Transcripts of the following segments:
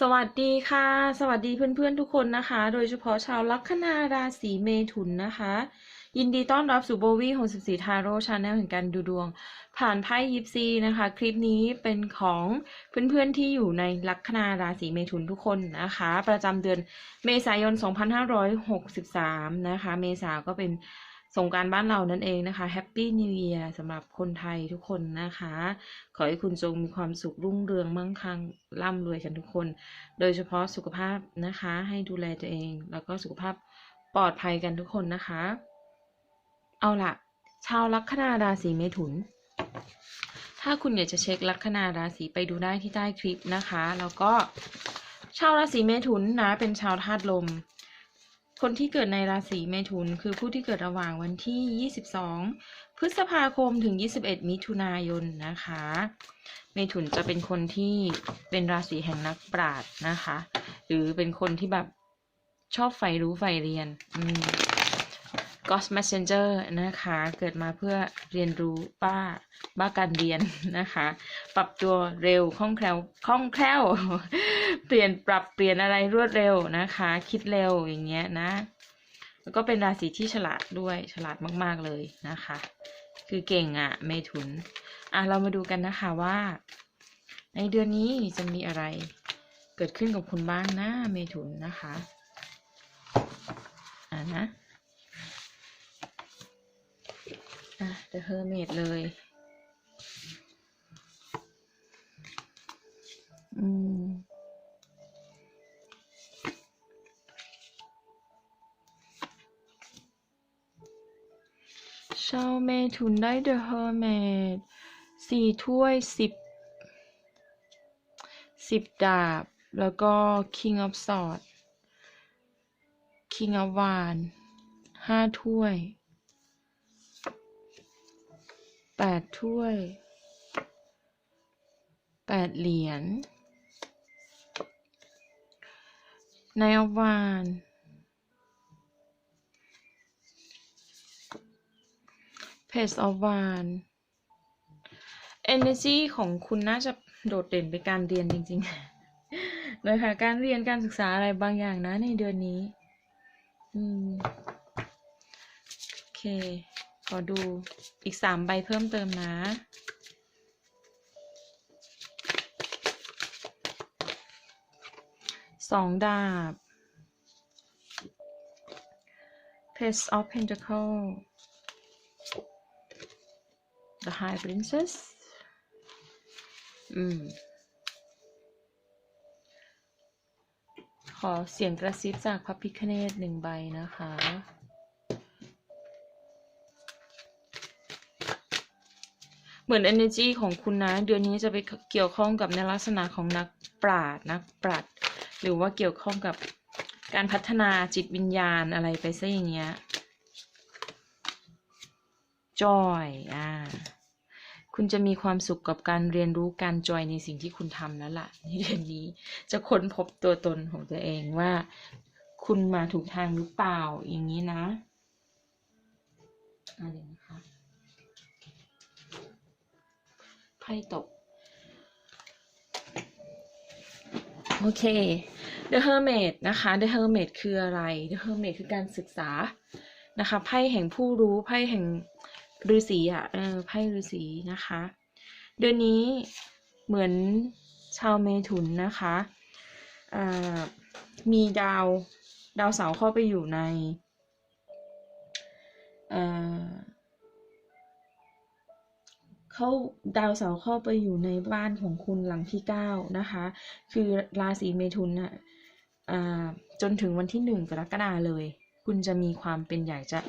สวัสดีค่ะ สวัสดีเพื่อนๆทุกคนนะคะ โดยเฉพาะชาวลัคนาราศีเมถุนนะคะ ยินดีต้อนรับสู่โบวี่ของ14ทาโร่ชาแนลแห่งการดูดวง ผ่านไพ่ยิปซีนะคะ คลิปนี้เป็นของเพื่อนๆที่อยู่ในลัคนาราศีเมถุนทุกคนนะคะ ประจำเดือนเมษายน 2563 นะคะ เมษาก็เป็น สงการบ้านเรานั่นเองนะคะแฮปปี้นิว e a ยร์สำหรับคนไทยทุกคนนะคะ ขอให้คุณจงมีความสุขรุ่งเรืองมั่งคั่งร่ำรวยกันทุกคน โดยเฉพาะสุขภาพนะคะ ให้ดูแลตัวเอง แล้วก็สุขภาพปลอดภัยกันทุกคนนะคะ เอาล่ะชาวลัคนาราศีเมถุน ถ้าคุณอยากจะเช็คลัคนาราศีไปดูได้ที่ใต้คลิปนะคะ แล้วก็ชาวราศีเมถุนนะเป็นชาวธาตุลม คนที่เกิดในราศีเมถุนคือผู้ที่เกิดระหว่างวันที่ 22 พฤษภาคมถึง 21 มิถุนายนนะคะ เมถุนจะเป็นคนที่เป็นราศีแห่งนักปราชญ์นะคะ หรือเป็นคนที่แบบชอบใฝ่รู้ใฝ่เรียน อืม g o s Messenger นะคะ เกิดมาเพื่อเรียนรู้บ้าบ้าการเรียนนะคะ ปรับตัวเร็วคล่องแคล่วคล่องแคล่ว เปลี่ยนปรับเปลี่ยนอะไรรวดเร็วนะคะ คิดเร็วอย่างเงี้ยนะ แล้วก็เป็นราศีที่ฉลาดด้วยฉลาดมาก ๆเลยนะคะ คือเก่งอะ่ะเมถุน อะเรามาดูกันนะคะว่า ในเดือนนี้จะมีอะไรเกิดขึ้นกับคุณบ้างนะเมถุนนะคะ อะนะ อะ The Hermit เลย อืม ชาวเมถุนได้ The Hermit สี่ถ้วยสิบสิบดาบ แล้วก็ King of Swords King of Wands ห้าถ้วย แปดถ้วยแปดเหรียญนายอวานเพจอวาน energy ของคุณน่าจะโดดเด่นไปการเรียนจริงๆเลยค่ะการเรียนการศึกษาอะไรบางอย่างนะในเดือนนี้ อืม โอเค ขอดูอีกสามใบเพิ่มเติมนะ สองดาบ Page of Pentacle The High Princess อืม ขอเสียงกระซิบจากพระพิคเนตหนึ่งใบนะคะ เหมือน energy ของคุณนะ เดือนนี้จะไปเกี่ยวข้องกับในลักษณะของนักปราชญ์นักปราชญ์หรือว่าเกี่ยวข้องกับการพัฒนาจิตวิญญาณอะไรไปซะอย่างเงี้ย joy อ่าคุณจะมีความสุขกับการเรียนรู้การจอยในสิ่งที่คุณทำแล้วล่ะในเดือนนี้จะค้นพบตัวตนของตัวเองว่า คุณมาถูกทางหรือเปล่าอย่างนี้นะอะไรนะ คะไพ่ตก โอเค The Hermit นะคะ The Hermit คืออะไร The Hermit คือการศึกษานะคะไพ่แห่งผู้รู้ไพ่แห่งฤาษีอะเออไพ่ฤาษีนะคะ เดือนนี้เหมือนชาวเมถุนนะคะอ่ามีดาวดาวเสาเข้าไปอยู่ในอ่า เขาดาวเสาร์เข้าไปอยู่ในบ้านของคุณหลังที่เก้านะคะ คือราศีเมถุนนะอ่าจนถึงวันที่หนึ่งกรกฎาเลย คุณจะมีความเป็นอยากจะ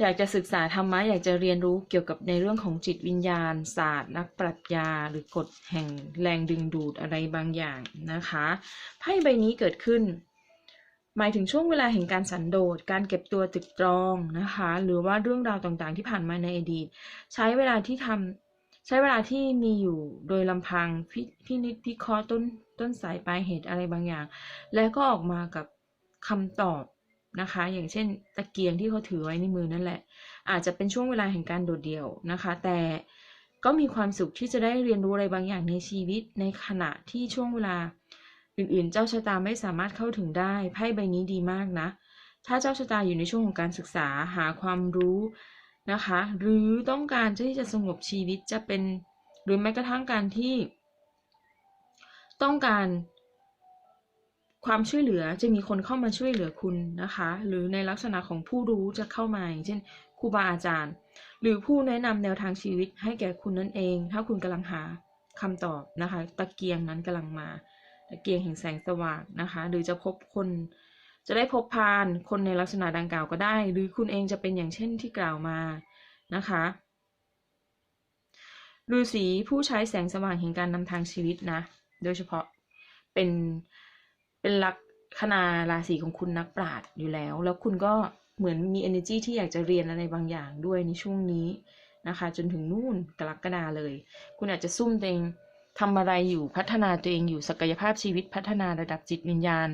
อยากจะศึกษาธรรมะอยากจะเรียนรู้เกี่ยวกับในเรื่องของจิตวิญญาณ ศาสตร์นักปรัชญา หรือกฎแห่งแรงดึงดูดอะไรบางอย่างนะคะไพ่ใบนี้เกิดขึ้น หมายถึงช่วงเวลาแห่งการสันโดษ การเก็บตัวตึกตรองนะคะ หรือว่าเรื่องราวต่างๆที่ผ่านมาในอดีต ใช้เวลาที่ทำใช้เวลาที่มีอยู่โดยลำพังพพินิจพิเคราะห์ต้นต้นสายปลายเหตุอะไรบางอย่าง แล้วก็ออกมากับคำตอบนะคะ อย่างเช่นตะเกียงที่เขาถือไว้ในมือนั่นแหละ อาจจะเป็นช่วงเวลาแห่งการโดดเดี่ยวนะคะ แต่ก็มีความสุขที่จะได้เรียนรู้อะไรบางอย่างในชีวิตในขณะที่ช่วงเวลา อื่นๆ เจ้าชะตาไม่สามารถเข้าถึงได้ไพ่ใบนี้ดีมากนะ ถ้าเจ้าชะตาอยู่ในช่วงของการศึกษาหาความรู้นะคะ หรือต้องการที่จะสงบชีวิตจะเป็น หรือแม้กระทั่งการที่ ต้องการความช่วยเหลือจะมีคนเข้ามาช่วยเหลือคุณนะคะ หรือในลักษณะของผู้รู้จะเข้ามาอย่างเช่นครูบาอาจารย์ หรือผู้แนะนำแนวทางชีวิตให้แก่คุณนั่นเอง ถ้าคุณกำลังหาคำตอบนะคะ ตะเกียงนั้นกำลังมา ตะเกียงแห่งแสงสว่างนะคะ หรือจะพบคน จะได้พบพานคนในลักษณะดังกล่าวก็ได้ หรือคุณเองจะเป็นอย่างเช่นที่กล่าวมานะคะฤาษีผู้ใช้แสงสว่างแห่งการนำทางชีวิตนะ โดยเฉพาะเป็นเป็นลักษณะราศีของคุณนักปราชญ์อยู่แล้ว แล้วคุณก็เหมือนมี energy ที่อยากจะเรียนอะไรบางอย่างด้วยในช่วงนี้นะคะ จนถึงนู่นกรกฎาเลย คุณอาจจะซุ่มตัวเอง ทำอะไรอยู่พัฒนาตัวเองอยู่ศักยภาพชีวิตพัฒนาระดับจิตวิญญาณ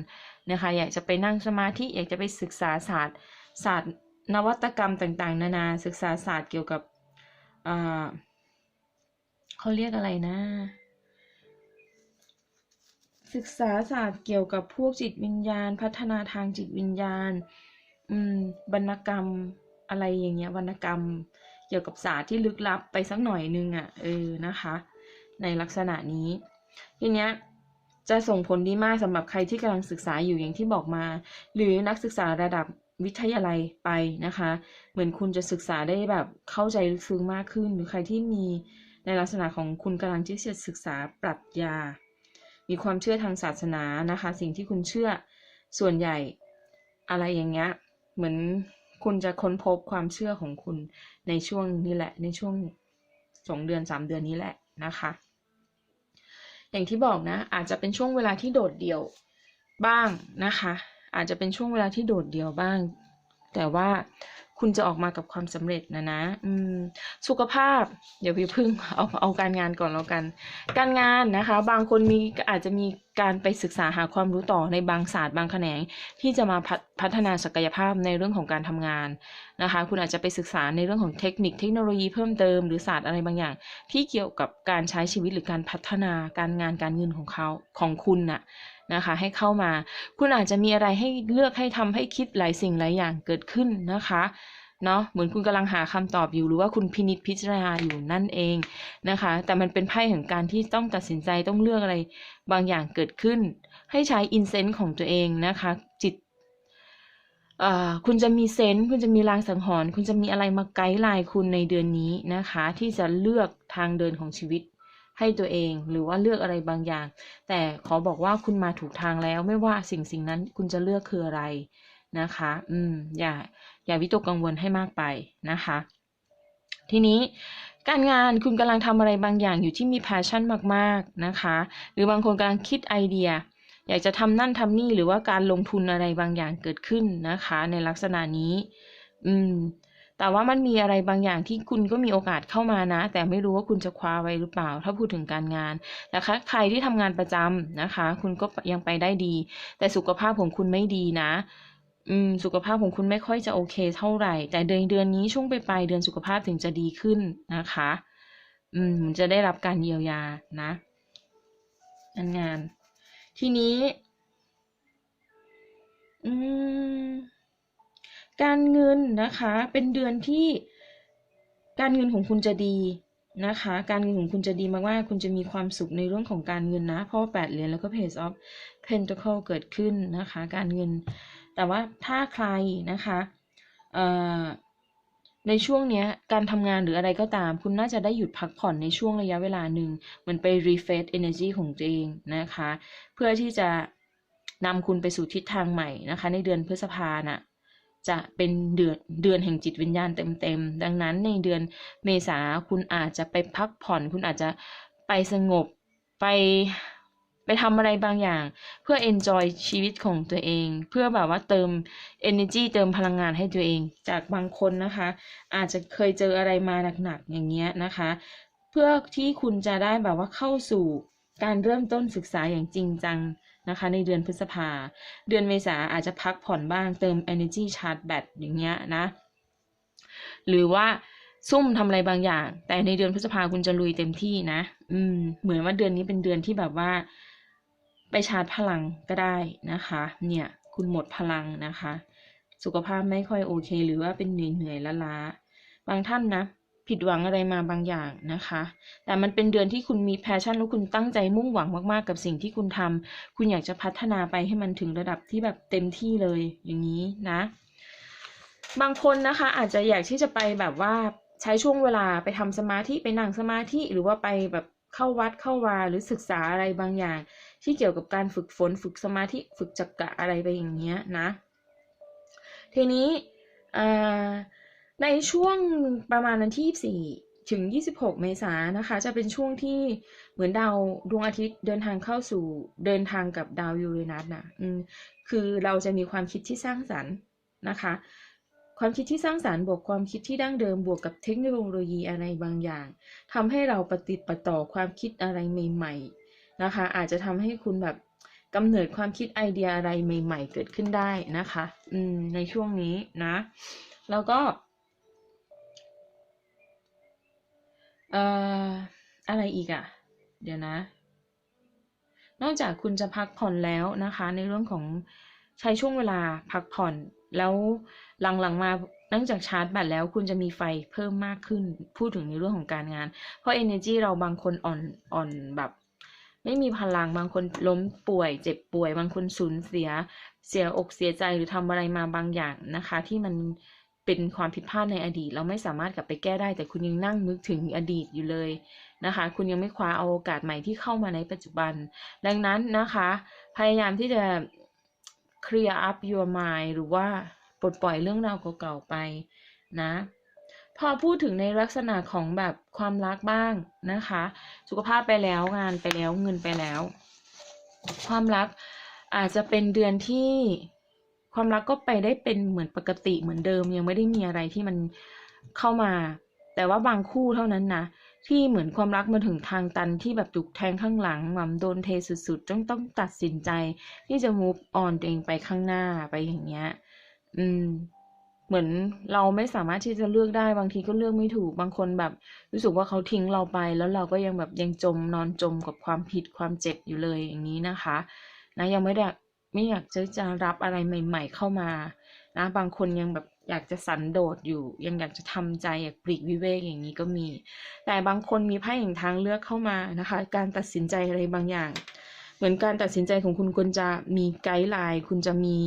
นะคะอยากจะไปนั่งสมาธิอยากจะไปศึกษาศาสตร์ ศาสตร์ นวัตกรรมต่าง ๆ นานาศึกษาศาสตร์เกี่ยวกับเขาเรียกอะไรนะ ศึกษาศาสตร์เกี่ยวกับพวกจิตวิญญาณ พัฒนาทางจิตวิญญาณอืมวรรณกรรมอะไรอย่างเงี้ยวรรณกรรม เกี่ยวกับศาสตร์ที่ลึกลับไปสักหน่อยนึงอะ่ะเออนะคะ ในลักษณะนี้ ทีเนี้ยจะส่งผลดีมากสำหรับใครที่กำลังศึกษาอยู่อย่างที่บอกมา หรือนักศึกษาระดับวิทยาลัยไปนะคะ เหมือนคุณจะศึกษาได้แบบเข้าใจลึกซึ้งมากขึ้น หรือใครที่มีในลักษณะของคุณกำลังที่จะศึกษาปรัชญา มีความเชื่อทางศาสนานะคะ สิ่งที่คุณเชื่อส่วนใหญ่อะไรอย่างเงี้ย เหมือนคุณจะค้นพบความเชื่อของคุณในช่วงนี้แหละ ในช่วงสองเดือนสามเดือนนี้แหละนะคะ อย่างที่บอกนะ อาจจะเป็นช่วงเวลาที่โดดเดี่ยวบ้างนะคะ อาจจะเป็นช่วงเวลาที่โดดเดี่ยวบ้าง แต่ว่า คุณจะออกมากับความสำเร็จนะนะอืมสุขภาพ เดี๋ยวพี่พึ่งเอาเอาการงานก่อนแล้วกัน การงานนะคะ บางคนมีอาจจะมีการไปศึกษาหาความรู้ต่อในบางศาสตร์บางแขนง ที่จะมาพพัฒนาศักยภาพในเรื่องของการทำงานนะคะ คุณอาจจะไปศึกษาในเรื่องของเทคนิคเทคโนโลยีเพิ่มเติมหรือศาสตร์อะไรบางอย่าง ที่เกี่ยวกับการใช้ชีวิตหรือการพัฒนาการงานการเงินของเขาของคุณน่ะ นะคะ ให้เข้ามา คุณอาจจะมีอะไรให้เลือกให้ทำให้คิดหลายสิ่งหลายอย่างเกิดขึ้นนะคะเนาะเหมือนคุณกำลังหาคำตอบอยู่หรือว่าคุณพินิจพิจารณาอยู่นั่นเองนะคะ แต่มันเป็นไพ่แห่งการที่ต้องตัดสินใจต้องเลือกอะไรบางอย่างเกิดขึ้น ให้ใช้อินเซนต์ของตัวเองนะคะ จิตคุณจะมีเซนต์คุณจะมีรางสังหรณ์คุณจะมีอะไรมาไกด์ไลน์คุณในเดือนนี้นะคะ ที่จะเลือกทางเดินของชีวิต ให้ตัวเอง หรือว่าเลือกอะไรบางอย่าง แต่ขอบอกว่าคุณมาถูกทางแล้ว ไม่ว่าสิ่งสิ่งนั้นคุณจะเลือกคืออะไรนะคะ อืม อย่า อย่าวิตกกังวลให้มากไปนะคะ ทีนี้การงานคุณกำลังทำอะไรบางอย่างอยู่ที่มีแพชชั่นมากๆนะคะ หรือบางคนกำลังคิดไอเดีย อยากจะทำนั่นทำนี่หรือว่าการลงทุนอะไรบางอย่างเกิดขึ้นนะคะ ในลักษณะนี้ อืม แต่ว่ามันมีอะไรบางอย่างที่คุณก็มีโอกาสเข้ามานะ แต่ไม่รู้ว่าคุณจะคว้าไว้หรือเปล่า ถ้าพูดถึงการงานนะคะใครที่ทำงานประจำนะคะ คุณก็ยังไปได้ดี แต่สุขภาพของคุณไม่ดีนะอืมสุขภาพของคุณไม่ค่อยจะโอเคเท่าไหร่ แต่เดือนเดือนนี้ช่วงไปปลายเดือนสุขภาพถึงจะดีขึ้นนะคะ อืมจะได้รับการเยียวยานะงานงาน ทีนี้ อืม การเงินนะคะเป็นเดือนที่การเงินของคุณจะดีนะคะ การเงินของคุณจะดีมากๆ คุณจะมีความสุขในเรื่องของการเงินนะ เพราะว่าแปดเหรียญแล้วก็ page of pentacle เกิดขึ้นนะคะ การเงิน แต่ว่าถ้าใครนะคะในช่วงนี้การทำงานหรืออะไรก็ตาม คุณน่าจะได้หยุดพักผ่อนในช่วงระยะเวลาหนึ่งเหมือนไป refresh energy ของตัวเองนะคะ เพื่อที่จะนำคุณไปสู่ทิศทางใหม่นะคะ ในเดือนพฤษภาน่ะ จะเป็นเดือนเดือนแห่งจิตวิญญาณเต็มๆ ดังนั้นในเดือนเมษาคุณอาจจะไปพักผ่อน คุณอาจจะไปสงบไปไปทำอะไรบางอย่าง เพื่อ enjoy ชีวิตของตัวเอง เพื่อแบบว่าเติม energy เติมพลังงานให้ตัวเอง จากบางคนนะคะ อาจจะเคยเจออะไรมาหนักๆอย่างเงี้ยนะคะ เพื่อที่คุณจะได้แบบว่าเข้าสู่ การเริ่มต้นศึกษาอย่างจริงจังนะคะ ในเดือนพฤษภา เดือนเมษาอาจจะพักผ่อนบ้างเติม energy charge แบตอย่างเงี้ยนะ หรือว่าซุ่มทำอะไรบางอย่าง แต่ในเดือนพฤษภาคุณจะลุยเต็มที่นะ อืม เหมือนว่าเดือนนี้เป็นเดือนที่แบบว่า ไปชาร์จพลังก็ได้นะคะ เนี่ย คุณหมดพลังนะคะ สุขภาพไม่ค่อยโอเค หรือว่าเป็นเหนื่อยเหนื่อยล้าๆบางท่านนะ ผิดหวังอะไรมาบางอย่างนะคะ แต่มันเป็นเดือนที่คุณมีแพชชั่นแล้วคุณตั้งใจมุ่งหวังมากๆกับสิ่งที่คุณทำคุณอยากจะพัฒนาไปให้มันถึงระดับที่แบบเต็มที่เลยอย่างนี้นะ บางคนนะคะอาจจะอยากที่จะไปแบบว่าใช้ช่วงเวลาไปทำสมาธิไปนั่งสมาธิหรือว่าไปแบบเข้าวัดเข้าวาหรือศึกษาอะไรบางอย่าง ที่เกี่ยวกับการฝึกฝนฝึกสมาธิฝึกจักกะอะไรไปอย่างเงี้ยนะ ทีนี้อ่า ในช่วงประมาณวันที่ 24 ถึง 26 เมษายนนะคะ จะเป็นช่วงที่เหมือนดาวดวงอาทิตย์เดินทางเข้าสู่เดินทางกับดาวยูเรนัสนะคือเราจะมีความคิดที่สร้างสรรค์นะคะ ความคิดที่สร้างสารรค์บวกความคิดที่ดั้งเดิมบวกกับเทคโนโลยีอะไรบางอย่างทำให้เราปฏิปต่อความคิดอะไรใหม่ๆนะคะ อาจจะทำให้คุณแบบกำเนิดความคิดไอเดียอะไรใหม่ ๆ เกิดขึ้นได้นะคะ อืมในช่วงนี้นะ แล้วก็ เอ่ออะไรอีกอะ่ะ เดี๋ยวนะ นอกจากคุณจะพักผ่อนแล้วนะคะ ในเรื่องของใช้ช่วงเวลาพักผ่อนแล้วหลังๆมาเนื่องจากชาร์จแบตแล้วคุณจะมีไฟเพิ่มมากขึ้น พูดถึงในเรื่องของการงาน เพราะ energy เราบางคนอ่อนอ่อนแบบ ไม่มีพลังบางคนล้มป่วย เจ็บป่วย บางคนสูญเสีย เสียอกเสียใจหรือทำอะไรมาบางอย่างนะคะ ที่มัน เป็นความผิดพลาดในอดีต เราไม่สามารถกลับไปแก้ได้ แต่คุณยังนั่งนึกถึงอดีตอยู่เลยนะคะ คุณยังไม่คว้าเอาโอกาสใหม่ที่เข้ามาในปัจจุบัน ดังนั้นนะคะ พยายามที่จะ clear up your mind หรือว่าปลดปล่อยเรื่องราวเก่าๆไปนะ พอพูดถึงในลักษณะของแบบความรักบ้างนะคะ สุขภาพไปแล้วงานไปแล้วเงินไปแล้ว ความรักอาจจะเป็นเดือนที่ ความรักก็ไปได้เป็นเหมือนปกติเหมือนเดิม ยังไม่ได้มีอะไรที่มันเข้ามา แต่ว่าบางคู่เท่านั้นนะที่เหมือนความรักมาถึงทางตันที่แบบถูกแทงข้างหลังหม่ำโดนเทสุดๆต้องต้องตัดสินใจ ที่จะ move on ตัวเองไปข้างหน้าไปอย่างเงี้ย อืม เหมือนเราไม่สามารถที่จะเลือกได้บางทีก็เลือกไม่ถูกบางคนแบบ รู้สึกว่าเขาทิ้งเราไป แล้วเราก็ยังแบบยังจมนอนจมกับความผิดความเจ็บอยู่เลยอย่างนี้นะคะ นะยังไม่ได้ ไม่อยากจะจะรับอะไรใหม่ ๆ เข้ามานะบางคนยังแบบอยากจะสันโดษอยู่ ยังอยากจะทำใจอยากปลีกวิเวกอย่างนี้ก็มี แต่บางคนมีไพ่แห่งทางเลือกเข้ามานะคะ การตัดสินใจอะไรบางอย่าง เหมือนการตัดสินใจของคุณควรจะมีไกด์ไลน์คุณจะมี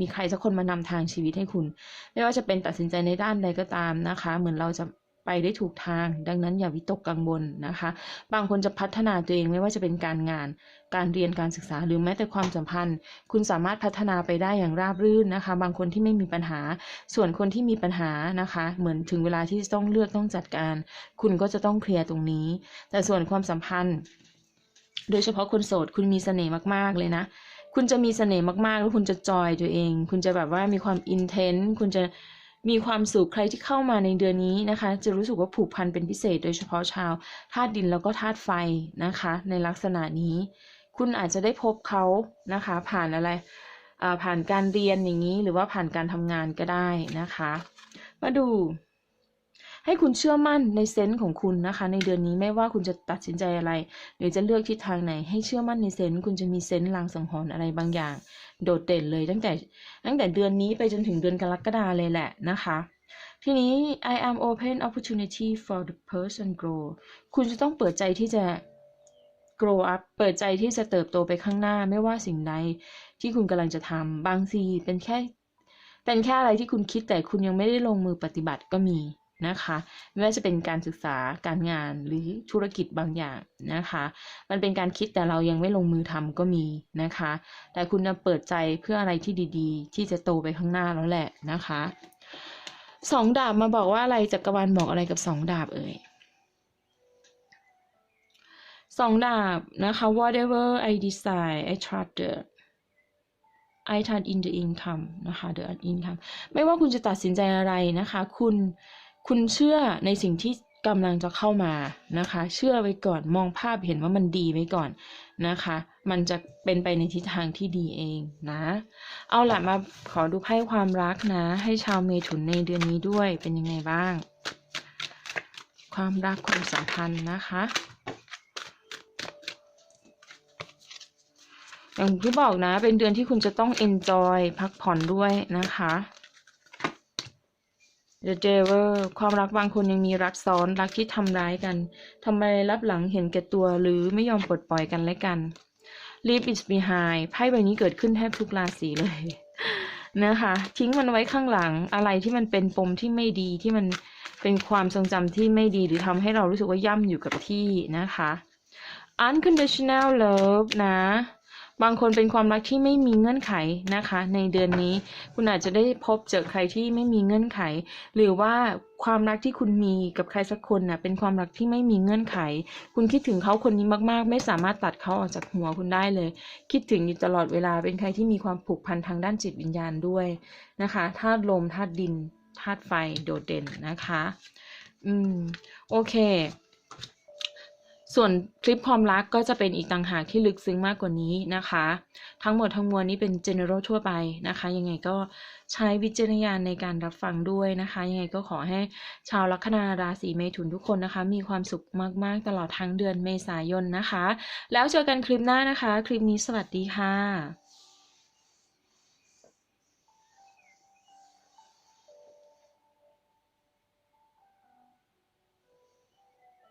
มีใครสักคนมานำทางชีวิตให้คุณ ไม่ว่าจะเป็นตัดสินใจในด้านใดก็ตามนะคะ เหมือนเราจะ ไปได้ถูกทาง ดังนั้นอย่าวิตกกังวลนะคะ บางคนจะพัฒนาตัวเองไม่ว่าจะเป็นการงาน การเรียนการศึกษาหรือแม้แต่ความสัมพันธ์ คุณสามารถพัฒนาไปได้อย่างราบรื่นนะคะ บางคนที่ไม่มีปัญหา ส่วนคนที่มีปัญหานะคะ เหมือนถึงเวลาที่ต้องเลือกต้องจัดการ คุณก็จะต้องเคลียร์ตรงนี้ แต่ส่วนความสัมพันธ์ โดยเฉพาะคนโสดคุณมีเสน่ห์มาก ๆ เลยนะคุณจะมีเสน่ห์มากๆ แล้วคุณจะจอยตัวเอง คุณจะแบบว่ามีความอินเทนต์ คุณจะ มีความสุขใครที่เข้ามาในเดือนนี้นะคะ จะรู้สึกว่าผูกพันเป็นพิเศษ โดยเฉพาะชาวธาตุดินแล้วก็ธาตุไฟนะคะ ในลักษณะนี้ คุณอาจจะได้พบเขานะคะ ผ่านอะไรผ่านการเรียนอย่างนี้หรือว่าผ่านการทำงานก็ได้นะคะ มาดู ให้คุณเชื่อมั่นในเซนส์ของคุณนะคะ ในเดือนนี้ไม่ว่าคุณจะตัดสินใจอะไร หรือจะเลือกทิศทางไหน ให้เชื่อมั่นในเซนส์คุณจะมีเซนส์ลางสังหรณ์อะไรบางอย่าง โดดเด่นเลยตั้งแต่ตั้งแต่เดือนนี้ไปจนถึงเดือนกรกฎาเลยแหละนะคะทีนี้ I am open opportunity for the person grow คุณจะต้องเปิดใจที่จะ grow up เปิดใจที่จะเติบโตไปข้างหน้า ไม่ว่าสิ่งใดที่คุณกำลังจะทำบางทีเป็นแค่ เป็นแค่อะไรที่คุณคิดแต่คุณยังไม่ได้ลงมือปฏิบัติก็มี นะคะไม่ว่าจะเป็นการศึกษาการงานหรือธุรกิจบางอย่างนะคะ มันเป็นการคิดแต่เรายังไม่ลงมือทำก็มีนะคะ แต่คุณจะเปิดใจเพื่ออะไรที่ดีๆ ที่จะโตไปข้างหน้าแล้วแหละนะคะสองดาบมาบอกว่าอะไรจักรวาลบอกอะไรกับสองดาบเอ่ยสองดาบนะคะ whatever I decide I trust the I turn in the income นะคะ the income ไม่ว่าคุณจะตัดสินใจอะไรนะคะ คุณ คุณเชื่อในสิ่งที่กำลังจะเข้ามานะคะ เชื่อไว้ก่อนมองภาพเห็นว่ามันดีไว้ก่อนนะคะ มันจะเป็นไปในทิศทางที่ดีเองนะ เอาล่ะมาขอดูไพ่ความรักนะ ให้ชาวเมถุนในเดือนนี้ด้วยเป็นยังไงบ้าง ความรักความสัมพันธ์นะคะอย่างที่บอกนะ เป็นเดือนที่คุณจะต้อง enjoy พักผ่อนด้วยนะคะ The Devil ความรักบางคนยังมีรักซ้อนรักที่ทำร้ายกันทำไรรับหลังเห็นแก่ตัวหรือไม่ยอมปลดปล่อยกันและกัน Leave it behind ไพ่ใบนี้เกิดขึ้นแทบทุกราศีเลยนะคะ ทิ้งมันไว้ข้างหลังอะไรที่มันเป็นปมที่ไม่ดีที่มันเป็นความทรงจำที่ไม่ดีหรือทำให้เรารู้สึกว่าย่ำอยู่กับที่นะคะ unconditional love นะ บางคนเป็นความรักที่ไม่มีเงื่อนไขนะคะ ในเดือนนี้คุณอาจจะได้พบเจอใครที่ไม่มีเงื่อนไข หรือว่าความรักที่คุณมีกับใครสักคนน่ะเป็นความรักที่ไม่มีเงื่อนไข คุณคิดถึงเขาคนนี้มากๆ ไม่สามารถตัดเขาออกจากหัวคุณได้เลย คิดถึงอยู่ตลอดเวลาเป็นใครที่มีความผูกพันทางด้านจิตวิญญาณด้วยนะคะธาตุลมธาตุดินธาตุไฟโดดเด่นนะคะ อืม โอเค ส่วนคลิปความรักก็จะเป็นอีกต่างหากที่ลึกซึ้งมากกว่านี้นะคะ ทั้งหมดทั้งมวลนี้เป็น general ทั่วไปนะคะ ยังไงก็ใช้วิจารณญาณในการรับฟังด้วยนะคะ ยังไงก็ขอให้ชาวลัคนาราศีเมถุนทุกคนนะคะ มีความสุขมากๆ ตลอดทั้งเดือนเมษายนนะคะ แล้วเจอกันคลิปหน้านะคะ คลิปนี้สวัสดีค่ะ